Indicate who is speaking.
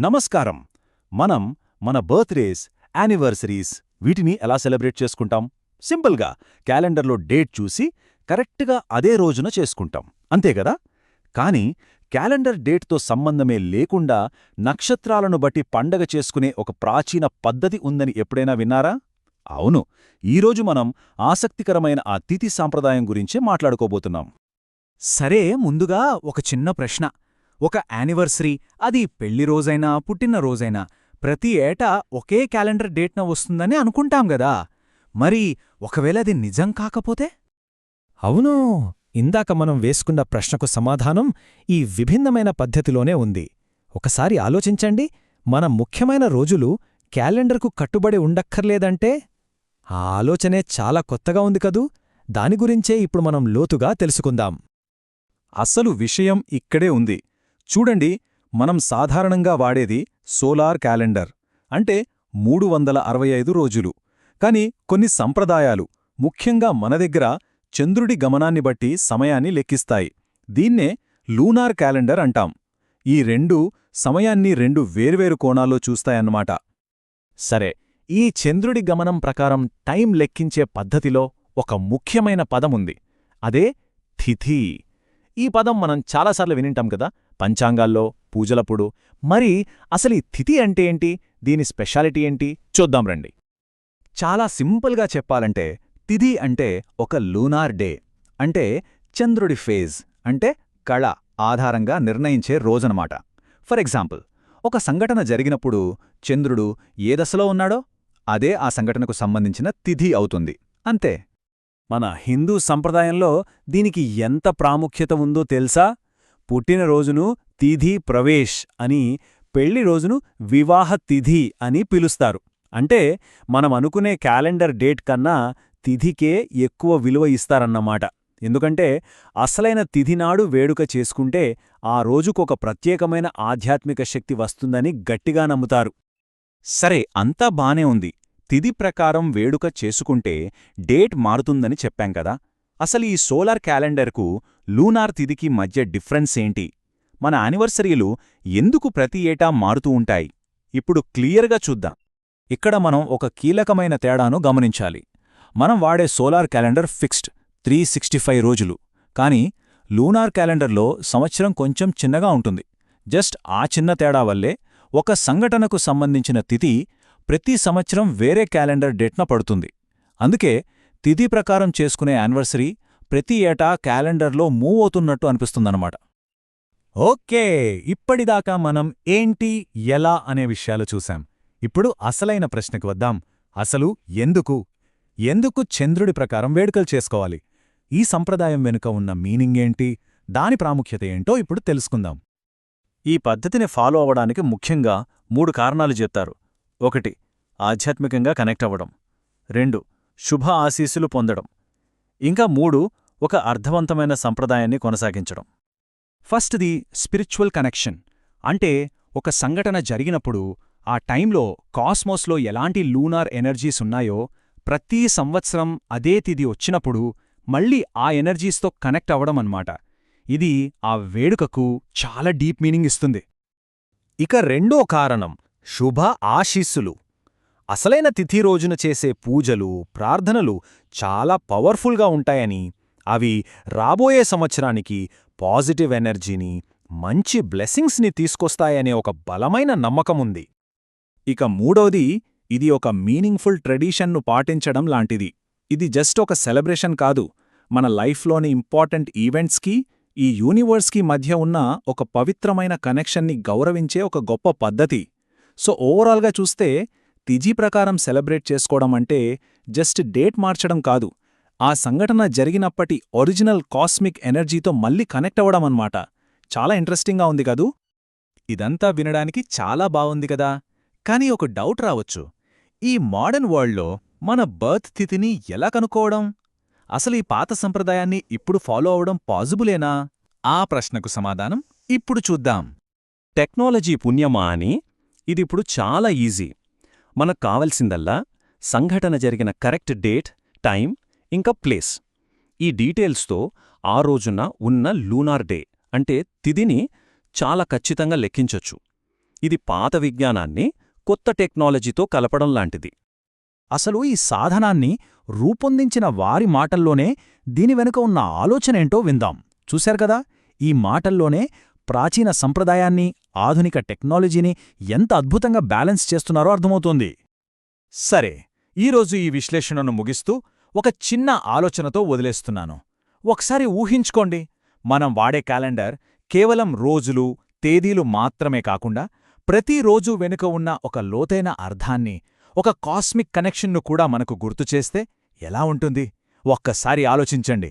Speaker 1: నమస్కారం. మనం మన బర్త్డేస్ యానివర్సరీస్ వీటిని ఎలా సెలబ్రేట్ చేసుకుంటాం? సింపుల్గా క్యాలెండర్లో డేట్ చూసి కరెక్ట్గా అదే రోజున చేసుకుంటాం. అంతే కదా? కానీ క్యాలెండర్ డేట్తో సంబంధమే లేకుండా నక్షత్రాలను బట్టి పండగ చేసుకునే ఒక ప్రాచీన పద్ధతి ఉందని ఎప్పుడైనా విన్నారా? అవును. ఈరోజు మనం ఆసక్తికరమైన ఆ తిథి సాంప్రదాయం గురించే మాట్లాడుకోబోతున్నాం.
Speaker 2: సరే ముందుగా ఒక చిన్న ప్రశ్న. ఒక యానివర్సరీ అది పెళ్ళి రోజైనా పుట్టినరోజైనా ప్రతి ఏటా ఒకే క్యాలెండర్ డేట్న వస్తుందని అనుకుంటాం గదా! మరి ఒకవేళ అది నిజం కాకపోతే?
Speaker 3: అవును. ఇందాక మనం వేసుకున్న ప్రశ్నకు సమాధానం ఈ విభిన్నమైన పద్ధతిలోనే ఉంది. ఒకసారి ఆలోచించండి మన ముఖ్యమైన రోజులు క్యాలెండర్కు కట్టుబడి ఉండక్కర్లేదంటే? ఆ ఆలోచనే చాలా కొత్తగా ఉంది కదూ! దాని గురించే ఇప్పుడు మనం లోతుగా తెలుసుకుందాం.
Speaker 1: అసలు విషయం ఇక్కడే ఉంది. చూడండి మనం సాధారణంగా వాడేది సోలార్ క్యాలెండర్. అంటే మూడు వందల అరవై ఐదు రోజులు. కాని కొన్ని సంప్రదాయాలు ముఖ్యంగా మన దగ్గర చంద్రుడి గమనాన్ని బట్టి సమయాన్ని లెక్కిస్తాయి. దీన్నే లూనార్ క్యాలెండర్ అంటాం. ఈ రెండు సమయాన్ని రెండు వేర్వేరు కోణాల్లో చూస్తాయన్నమాట. సరే ఈ చంద్రుడి గమనం ప్రకారం టైం లెక్కించే పద్ధతిలో ఒక ముఖ్యమైన పదముంది అదే తిథి. ఈ పదం మనం చాలాసార్లు వినింటాం కదా పంచాంగాల్లో పూజలప్పుడు. మరి అసలు ఈ తిథి అంటే ఏంటి? దీని స్పెషాలిటీ ఏంటి? చూద్దాం రండి. చాలా సింపుల్గా చెప్పాలంటే తిథి అంటే ఒక లూనార్ డే. అంటే చంద్రుడి ఫేజ్ అంటే కళ ఆధారంగా నిర్ణయించే రోజనమాట. ఫర్ ఎగ్జాంపుల్ ఒక సంఘటన జరిగినప్పుడు చంద్రుడు ఏ దశలో ఉన్నాడో అదే ఆ సంఘటనకు సంబంధించిన తిథి అవుతుంది. అంతే. మన హిందూ సంప్రదాయంలో దీనికి ఎంత ప్రాముఖ్యత ఉందో తెలుసా? పుట్టినరోజును తిథి ప్రవేశ్ అని పెళ్ళి రోజును వివాహ తిథి అని పిలుస్తారు. అంటే మనం అనుకునే క్యాలెండర్ డేట్ కన్నా తిథికే ఎక్కువ విలువ ఇస్తారన్నమాట. ఎందుకంటే అసలైన తిథినాడు వేడుక చేసుకుంటే ఆ రోజుకొక ప్రత్యేకమైన ఆధ్యాత్మిక శక్తి వస్తుందని గట్టిగా నమ్ముతారు. సరే అంతా బానే ఉంది. తిథి ప్రకారం వేడుక చేసుకుంటే డేట్ మారుతుందని చెప్పాం కదా. అసలు ఈ సోలార్ క్యాలెండర్కు లూనార్ తిథికి మధ్య డిఫరెన్స్ ఏంటి? మన యానివర్సరీలు ఎందుకు ప్రతి ఏటా మారుతూ ఉంటాయి? ఇప్పుడు క్లియర్గా చూద్దాం. ఇక్కడ మనం ఒక కీలకమైన తేడాను గమనించాలి. మనం వాడే solar calendar fixed three sixty five రోజులు. కానీ లూనార్ క్యాలెండర్లో సంవత్సరం కొంచెం చిన్నగా ఉంటుంది. జస్ట్ ఆ చిన్న తేడా వల్లే ఒక సంఘటనకు సంబంధించిన తిథి ప్రతి సంవత్సరం వేరే క్యాలెండర్ డేట్న పడుతుంది. అందుకే తిథి ప్రకారం చేసుకునే యానివర్సరీ ప్రతి ఏటా క్యాలెండర్లో మూవ్ అవుతున్నట్టు అనిపిస్తుందన్నమాట. ఓకే ఇప్పటిదాకా మనం ఏంటి ఎలా అనే విషయాలు చూశాం. ఇప్పుడు అసలైన ప్రశ్నకు వద్దాం. అసలు ఎందుకు? ఎందుకు చంద్రుడి ప్రకారం వేడుకలు చేసుకోవాలి? ఈ సంప్రదాయం వెనుక ఉన్న మీనింగ్ ఏంటి? దాని ప్రాముఖ్యత ఏంటో ఇప్పుడు తెలుసుకుందాం. ఈ పద్ధతిని ఫాలో అవ్వడానికి ముఖ్యంగా మూడు కారణాలు చెప్తారు ఒకటి ఆధ్యాత్మికంగా కనెక్ట్ అవ్వడం. రెండు శుభ ఆశీస్సులు పొందడం. ఇంకా మూడు ఒక అర్థవంతమైన సంప్రదాయాన్ని కొనసాగించడం. ఫస్ట్ది స్పిరిచువల్ కనెక్షన్. అంటే ఒక సంఘటన జరిగినప్పుడు ఆ టైంలో కాస్మోస్లో ఎలాంటి లూనార్ ఎనర్జీస్ ఉన్నాయో ప్రతీ సంవత్సరం అదే తిది వచ్చినప్పుడు మళ్ళీ ఆ ఎనర్జీస్తో కనెక్ట్ అవ్వడం అన్నమాట. ఇది ఆ వేడుకకు చాలా డీప్ మీనింగ్ ఇస్తుంది. ఇక రెండో కారణం శుభ ఆశీస్సులు. అసలైన తిథి రోజున చేసే పూజలు ప్రార్థనలు చాలా పవర్ఫుల్గా ఉంటాయని అవి రాబోయే సంవత్సరానికి పాజిటివ్ ఎనర్జీని మంచి బ్లెస్సింగ్స్ని తీసుకొస్తాయనే ఒక బలమైన నమ్మకముంది. ఇక మూడోది ఇది ఒక మీనింగ్ఫుల్ ట్రెడిషన్ను పాటించడం లాంటిది. ఇది జస్ట్ ఒక సెలబ్రేషన్ కాదు. మన లైఫ్లోని ఇంపార్టెంట్ ఈవెంట్స్కి ఈ యూనివర్స్కి మధ్య ఉన్న ఒక పవిత్రమైన కనెక్షన్ని గౌరవించే ఒక గొప్ప పద్ధతి. సో ఓవరాల్గా చూస్తే తిజీ ప్రకారం సెలబ్రేట్ చేసుకోవడం అంటే జస్ట్ డేట్ మార్చడం కాదు ఆ సంఘటన జరిగినప్పటి ఒరిజినల్ కాస్మిక్ ఎనర్జీతో మళ్ళీ కనెక్ట్ అవ్వడం అన్నమాట. చాలా ఇంట్రెస్టింగ్గా ఉంది కదూ? ఇదంతా వినడానికి చాలా బావుంది కదా? కానీ ఒక డౌట్ రావచ్చు. ఈ మోడర్న్ వరల్డ్లో మన బర్త్ తిథిని ఎలా కనుక్కోవడం? అసలు ఈ పాత సంప్రదాయాన్ని ఇప్పుడు ఫాలో అవడం పాజిబులేనా? ఆ ప్రశ్నకు సమాధానం ఇప్పుడు చూద్దాం. టెక్నాలజీ పుణ్యమా అని? ఇదిప్పుడు చాలా ఈజీ. మనకు కావలసిందల్లా సంఘటన జరిగిన కరెక్ట్ డేట్ టైం ఇంకా ప్లేస్. ఈ డీటెయిల్స్తో ఆ రోజున ఉన్న లూనార్ డే అంటే తిదిని చాలా ఖచ్చితంగా లెక్కించొచ్చు.
Speaker 4: ఇది పాత విజ్ఞానాన్ని కొత్త టెక్నాలజీతో కలపడం లాంటిది.
Speaker 2: అసలు ఈ సాధనాన్ని రూపొందించిన వారి మాటల్లోనే దీని వెనుక ఉన్న ఆలోచనేంటో విందాం. చూశారు కదా? ఈ మాటల్లోనే ప్రాచీన సంప్రదాయాన్ని ఆధునిక టెక్నాలజీని ఎంత అద్భుతంగా బ్యాలెన్స్ చేస్తున్నారో అర్థమవుతోంది. సరే ఈరోజు ఈ విశ్లేషణను ముగిస్తూ ఒక చిన్న ఆలోచనతో వదిలేస్తున్నాను. ఒకసారి ఊహించుకోండి మనం వాడే క్యాలెండర్ కేవలం రోజులు తేదీలు మాత్రమే కాకుండా ప్రతిరోజు వెనుక ఉన్న ఒక లోతైన అర్థాన్ని ఒక కాస్మిక్ కనెక్షన్ను కూడా మనకు గుర్తుచేస్తే ఎలా ఉంటుంది? ఒక్కసారి ఆలోచించండి.